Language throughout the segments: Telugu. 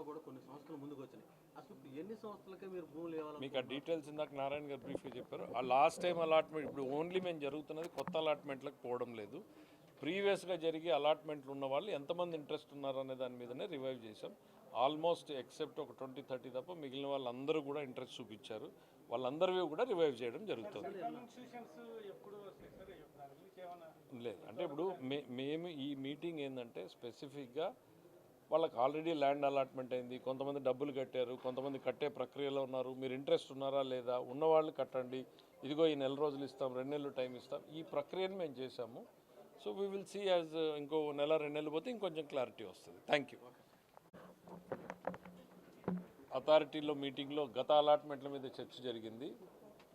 గతంలో కూడా కొన్ని సంస్థలు ముందుకు వచ్చినాయి. అసలు ఎన్ని సంస్థలకే మీరు భూములు ఇవ్వాలి మీకు ఆ డీటెయిల్స్ ఇందాక నారాయణ గారు బ్రీఫ్గా చెప్పారు. ఆ లాస్ట్ టైం అలాట్మెంట్ ఇప్పుడు ఓన్లీ మేము జరుగుతున్నది కొత్త అలాట్మెంట్లకు పోవడం లేదు. ప్రీవియస్గా జరిగి అలాట్మెంట్లు ఉన్న వాళ్ళు ఎంతమంది ఇంట్రెస్ట్ ఉన్నారు అనే దాని మీదనే రివైవ్ చేశాం. ఆల్మోస్ట్ ఎక్సెప్ట్ ఒక ట్వంటీ థర్టీ తప్ప మిగిలిన వాళ్ళందరూ కూడా ఇంట్రెస్ట్ చూపించారు. వాళ్ళందరివి కూడా రివైవ్ చేయడం జరుగుతుంది. లేదు. అంటే ఇప్పుడు మే మేము ఈ మీటింగ్ ఏంటంటే స్పెసిఫిక్గా వాళ్ళకి ఆల్రెడీ ల్యాండ్ అలాట్మెంట్ అయింది కొంతమంది డబ్బులు కట్టారు కొంతమంది కట్టే ప్రక్రియలో ఉన్నారు మీరు ఇంట్రెస్ట్ ఉన్నారా లేదా ఉన్నవాళ్ళు కట్టండి ఇదిగో ఈ నెల రోజులు ఇస్తాం రెండు నెలలు టైం ఇస్తాం ఈ ప్రక్రియను మేము చేశాము. So we will see as ఇంకో నెల రెండు నెలలు పోతే ఇంకొంచెం క్లారిటీ వస్తుంది. థ్యాంక్ యూ అథారిటీలో మీటింగ్లో గత అలాట్మెంట్ల మీద చర్చ జరిగింది.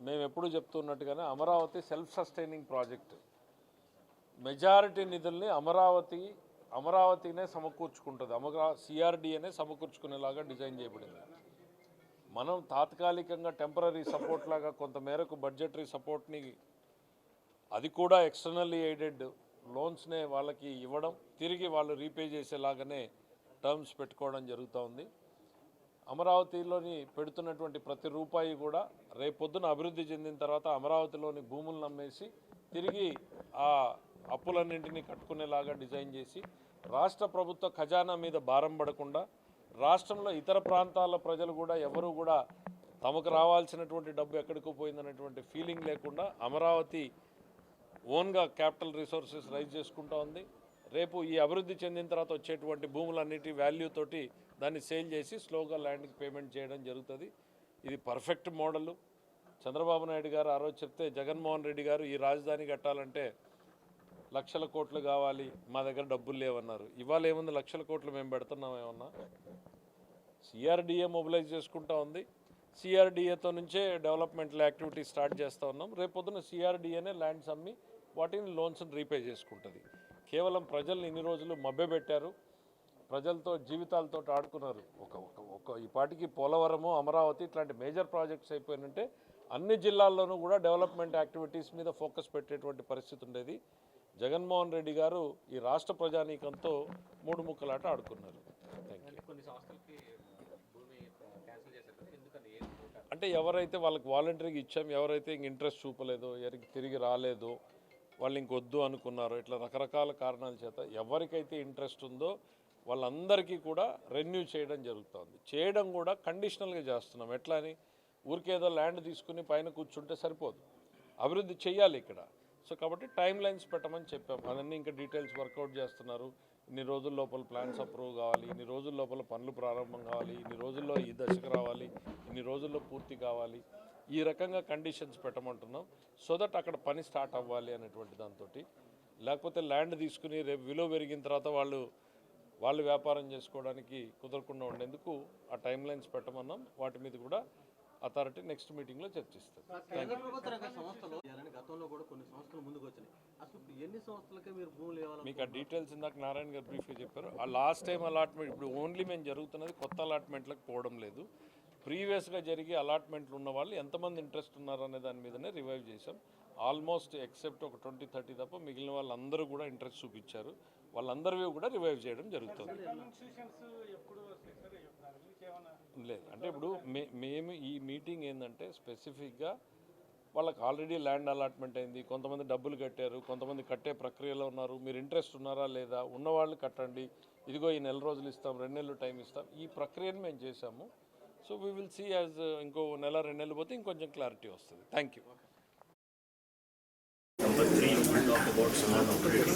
మేము ఎప్పుడూ చెప్తున్నట్టుగానే Amaravati self sustaining project majority నిధుల్ని అమరావతి అమరావతినే సమకూర్చుకుంటుంది. అమరా సిఆర్డీఏనే సమకూర్చుకునేలాగా డిజైన్ చేయబడింది. మనం తాత్కాలికంగా టెంపరీ సపోర్ట్ లాగా కొంత మేరకు బడ్జెటరీ సపోర్ట్ని అది కూడా ఎక్స్టర్నల్లీ ఎయిడెడ్ లోన్స్నే వాళ్ళకి ఇవ్వడం తిరిగి వాళ్ళు రీపే చేసేలాగానే టర్మ్స్ పెట్టుకోవడం జరుగుతూ ఉంది. అమరావతిలోని పెడుతున్నటువంటి ప్రతి రూపాయి కూడా రేపొద్దున అభివృద్ధి చెందిన తర్వాత అమరావతిలోని భూములను అమ్మేసి తిరిగి ఆ అప్పులన్నింటినీ కట్టుకునేలాగా డిజైన్ చేసి రాష్ట్ర ప్రభుత్వ ఖజానా మీద భారం పడకుండా రాష్ట్రంలో ఇతర ప్రాంతాల ప్రజలు కూడా ఎవరు కూడా తమకు రావాల్సినటువంటి డబ్బు ఎక్కడికి పోయిందనేటువంటి ఫీలింగ్ లేకుండా అమరావతి ఓన్గా క్యాపిటల్ రిసోర్సెస్ రైజ్ చేసుకుంటా ఉంది. రేపు ఈ అభివృద్ధి చెందిన తర్వాత వచ్చేటువంటి భూములన్నిటి వాల్యూ తోటి దాన్ని సేల్ చేసి స్లోగా ల్యాండ్కి పేమెంట్ చేయడం జరుగుతుంది. ఇది పర్ఫెక్ట్ మోడల్ చంద్రబాబు నాయుడు గారు ఆ రోజు చెప్తే జగన్మోహన్ రెడ్డి గారు ఈ రాజధాని కట్టాలంటే లక్షల కోట్లు కావాలి మా దగ్గర డబ్బులు లేవన్నారు. ఇవాళ ఏముంది? లక్షల కోట్లు మేము పెడుతున్నాం ఏమన్నా? సిఆర్డిఏ మొబిలైజ్ చేసుకుంటా ఉంది. సిఆర్డిఏతో నుంచే డెవలప్మెంటల్ యాక్టివిటీ స్టార్ట్ చేస్తూ ఉన్నాం. రేపొద్దున సిఆర్డిఏనే ల్యాండ్స్ అమ్మి వాటిని లోన్స్ని రీపే చేసుకుంటుంది. కేవలం ప్రజల్ని ఇన్ని రోజులు మభ్యపెట్టారు ప్రజలతో జీవితాలతో ఆడుకున్నారు. ఒక ఒక ఒక ఈ పాటికి పోలవరము అమరావతి ఇట్లాంటి మేజర్ ప్రాజెక్ట్స్ అయిపోయినంటే అన్ని జిల్లాల్లోనూ కూడా డెవలప్మెంట్ యాక్టివిటీస్ మీద ఫోకస్ పెట్టేటువంటి పరిస్థితి ఉండేది. జగన్మోహన్ రెడ్డి గారు ఈ రాష్ట్ర ప్రజానీకంతో మూడు ముక్కలాట ఆడుకున్నారు. అంటే ఎవరైతే వాళ్ళకి వాలంటరీగా ఇచ్చాం ఎవరైతే ఇంక ఇంట్రెస్ట్ చూపలేదో ఎవరికి తిరిగి రాలేదో వాళ్ళు ఇంకొద్దు అనుకున్నారో ఇట్లా రకరకాల కారణాల చేత ఎవరికైతే ఇంట్రెస్ట్ ఉందో వాళ్ళందరికీ కూడా రెన్యూ చేయడం జరుగుతుంది. చేయడం కూడా కండిషనల్గా చేస్తున్నాం. ఎట్లా అని? ఊరికేదో ల్యాండ్ తీసుకుని పైన కూర్చుంటే సరిపోదు. అభివృద్ధి చేయాలి ఇక్కడ. సో కాబట్టి టైం లైన్స్ పెట్టమని చెప్పాం. అవన్నీ ఇంకా డీటెయిల్స్ వర్కౌట్ చేస్తున్నారు. ఇన్ని రోజుల లోపల ప్లాన్స్ అప్రూవ్ కావాలి ఇన్ని రోజుల లోపల పనులు ప్రారంభం కావాలి ఇన్ని రోజుల్లో ఈ దశకు రావాలి ఇన్ని రోజుల్లో పూర్తి కావాలి. ఈ రకంగా కండిషన్స్ పెట్టమంటున్నాం. సో దట్ అక్కడ పని స్టార్ట్ అవ్వాలి అనేటువంటి దాంతో లేకపోతే ల్యాండ్ తీసుకుని రేపు విలువ పెరిగిన తర్వాత వాళ్ళు వాళ్ళు వ్యాపారం చేసుకోవడానికి కుదరకుండా ఉండేందుకు ఆ టైం లైన్స్ పెట్టమన్నాం. వాటి మీద కూడా అథారిటీ నెక్స్ట్ మీటింగ్లో చర్చిస్తారు గతంలో కూడా కొన్ని సంస్థలు ముందుకు వచ్చినాయి అసలు ఎన్ని సంస్థలకే మీరు భూములు ఇవ్వాలి మీకు ఆ డీటెయిల్స్ ఇందాక నారాయణ గారు బ్రీఫ్గా చెప్పారు. ఆ లాస్ట్ టైం అలాట్మెంట్ ఇప్పుడు ఓన్లీ మేము జరుగుతున్నది కొత్త అలాట్మెంట్లకు పోవడం లేదు. ప్రీవియస్గా జరిగి అలాట్మెంట్లు ఉన్న వాళ్ళు ఎంతమంది ఇంట్రెస్ట్ ఉన్నారు అనే దాని మీదనే రివైవ్ చేశాం. ఆల్మోస్ట్ ఎక్సెప్ట్ ఒక ట్వంటీ థర్టీ తప్ప మిగిలిన వాళ్ళందరూ కూడా ఇంట్రెస్ట్ చూపించారు. వాళ్ళందరివి కూడా రివైవ్ చేయడం జరుగుతుంది. లేదు. అంటే ఇప్పుడు మే మేము ఈ మీటింగ్ ఏంటంటే స్పెసిఫిక్గా వాళ్ళకి ఆల్రెడీ ల్యాండ్ అలాట్మెంట్ అయింది కొంతమంది డబ్బులు కట్టారు కొంతమంది కట్టే ప్రక్రియలో ఉన్నారు మీరు ఇంట్రెస్ట్ ఉన్నారా లేదా ఉన్నవాళ్ళు కట్టండి ఇదిగో ఈ నెల రోజులు ఇస్తాం రెండు నెలలు టైం ఇస్తాం ఈ ప్రక్రియను మేము చేశాము so we will see as ఇంకో నెల రెండు నెలలు పోతే ఇంకొంచెం క్లారిటీ వస్తుంది thank you Number three, will talk about someone operating.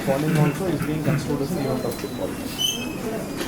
falling also is being considered as the amount of football.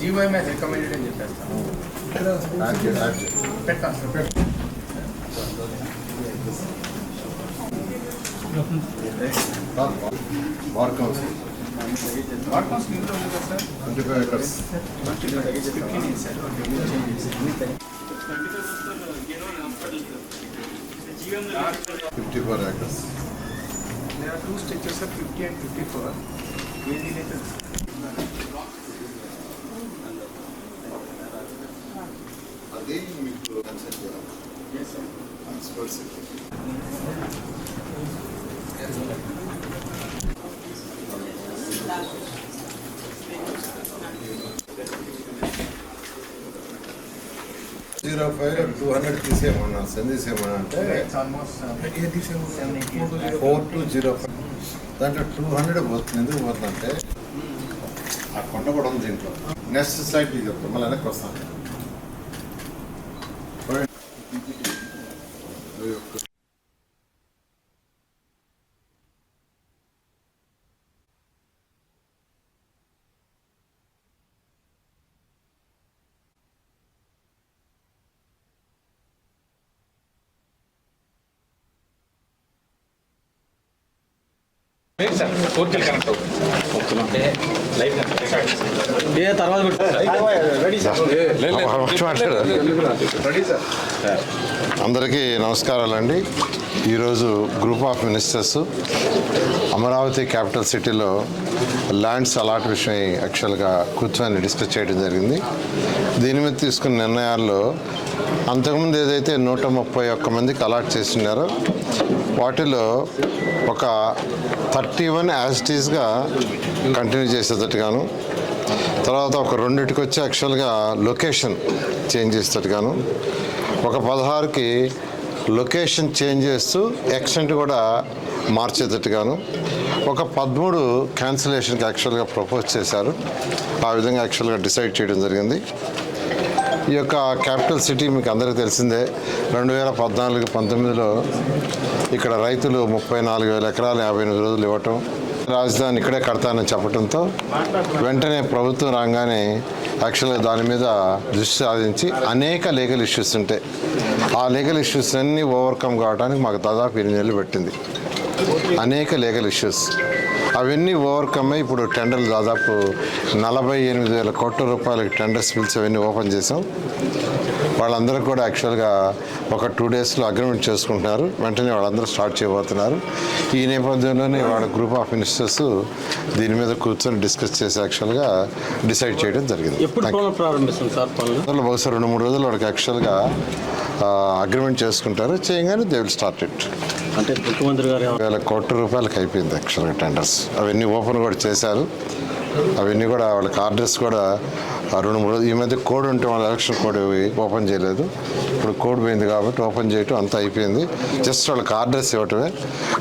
GoM recommended అని చెప్పారు సార్ యాడ్ చేయి, యాడ్ చేయి. పెట్టాను sir bar council what cost ఇంట్లో ఉంది కదా sir twenty five acres fifty four acres There are two structures, sir, 50 and 54. ఏది లేదు మీకు consult zero five two hundred తీసేయమన్నా send తీసేయమన్నా అంటే ఫోర్ టూ జీరో ఫైవ్. దాంట్లో టూ హండ్రెడ్ పోతుంది. ఎందుకు పోతుందంటే ఆ కొండ కూడా ఉంది దీంట్లో. నెక్స్ట్ స్లైడ్ చెప్తాం మళ్ళీ వెనక్కి వస్తాను. Aynen. Yok. ఏ తర్వాత అందరికీ నమస్కారాలండి. ఈరోజు group of ministers Amaravati capital సిటీలో ల్యాండ్స్ అలాట్ విషయం యాక్చువల్గా కూర్చొని డిస్కస్ చేయడం జరిగింది. దీని మీద తీసుకున్న నిర్ణయాల్లో అంతకుముందు ఏదైతే నూట ముప్పై ఒక్క మందికి అలాట్ చేసినారో వాటిలో ఒక థర్టీ వన్ యాజిటీస్గా కంటిన్యూ చేసేటట్టుగాను తర్వాత ఒక రెండింటికి వచ్చి యాక్చువల్గా లొకేషన్ చేంజ్ చేసేటట్టుగాను ఒక పదహారుకి లొకేషన్ చేంజ్ చేస్తూ ఎక్స్టెంట్ కూడా మార్చేటట్టుగాను ఒక పదమూడు క్యాన్సిలేషన్కి యాక్చువల్గా ప్రపోజ్ చేశారు. ఆ విధంగా యాక్చువల్గా డిసైడ్ చేయడం జరిగింది. ఈ యొక్క క్యాపిటల్ సిటీ మీకు అందరికీ తెలిసిందే. రెండు వేల పద్నాలుగు పంతొమ్మిదిలో ఇక్కడ రైతులు ముప్పై నాలుగు వేల ఎకరాలు యాభై ఎనిమిది రోజులు ఇవ్వటం రాజధాని ఇక్కడే కడతానని చెప్పడంతో వెంటనే ప్రభుత్వం రాగానే యాక్చువల్గా దాని మీద దృష్టి సాధించి అనేక లీగల్ ఇష్యూస్ ఉంటాయి ఆ లీగల్ ఇష్యూస్ అన్నీ ఓవర్కమ్ కావడానికి మాకు దాదాపు ఎనిమిది నెలలు పెట్టింది. అనేక లీగల్ ఇష్యూస్. అవన్నీ ఓవర్కమ్ అయ్యి ఇప్పుడు టెండర్లు దాదాపు నలభై ఎనిమిది వేల కోట్ల రూపాయలకి టెండర్స్ పిలిచి అవన్నీ ఓపెన్ చేసాం వాళ్ళందరూ కూడా యాక్చువల్గా ఒక టూ డేస్లో అగ్రిమెంట్ చేసుకుంటున్నారు. వెంటనే వాళ్ళందరూ స్టార్ట్ చేయబోతున్నారు. ఈ నేపథ్యంలోనే వాళ్ళ గ్రూప్ ఆఫ్ మినిస్టర్స్ దీని మీద కూర్చొని డిస్కస్ చేసి యాక్చువల్గా డిసైడ్ చేయడం జరిగింది. బహుశా రెండు మూడు రోజులు వాళ్ళకి యాక్చువల్గా అగ్రిమెంట్ చేసుకుంటారు. చేయగానే దే విల్ స్టార్ట్ ఇట్ అంటే ముఖ్యమంత్రి గారు వేల కోట్ల రూపాయలకి అయిపోయింది యాక్చువల్గా టెండర్స్ అవన్నీ ఓపెన్ కూడా చేశారు. అవన్నీ కూడా వాళ్ళకి ఆర్డర్స్ కూడా ఆ రెండు మూడు ఈ మధ్య కోడ్ ఉంటే వాళ్ళ ఎలక్షన్ కోడ్ ఓపెన్ చేయలేదు. ఇప్పుడు కోడ్ పోయింది కాబట్టి ఓపెన్ చేయటం అంతా అయిపోయింది. జస్ట్ వాళ్ళకి ఆర్డర్స్ ఇవ్వటమే.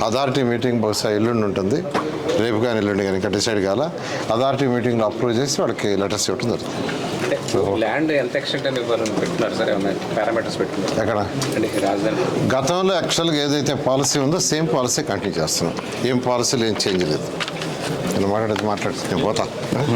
అథారిటీ మీటింగ్ బహుశా ఎల్లుండి ఉంటుంది. రేపు కానీ ఎల్లుండి కానీ ఇంకా డిసైడ్ కాల. అథారిటీ మీటింగ్లో అప్రూవ్ చేసి వాళ్ళకి లెటర్స్ ఇవ్వడం జరుగుతుంది. ల్యాండ్ ఎంత ఎక్స్టెంట్ అని ఇవ్వాలని పెట్టున్నారు సార్? ఏమైనా పారామీటర్స్ పెట్టుకున్నారు? ఎక్కడ? రాజధాని. గతంలో యాక్చువల్గా ఏదైతే పాలసీ ఉందో సేమ్ పాలసీ కంటిన్యూ చేస్తున్నాం. ఏం పాలసీలు ఏం చేంజ్ లేదు. నేను మాట్లాడేది మాట్లాడుతుంది పోతా.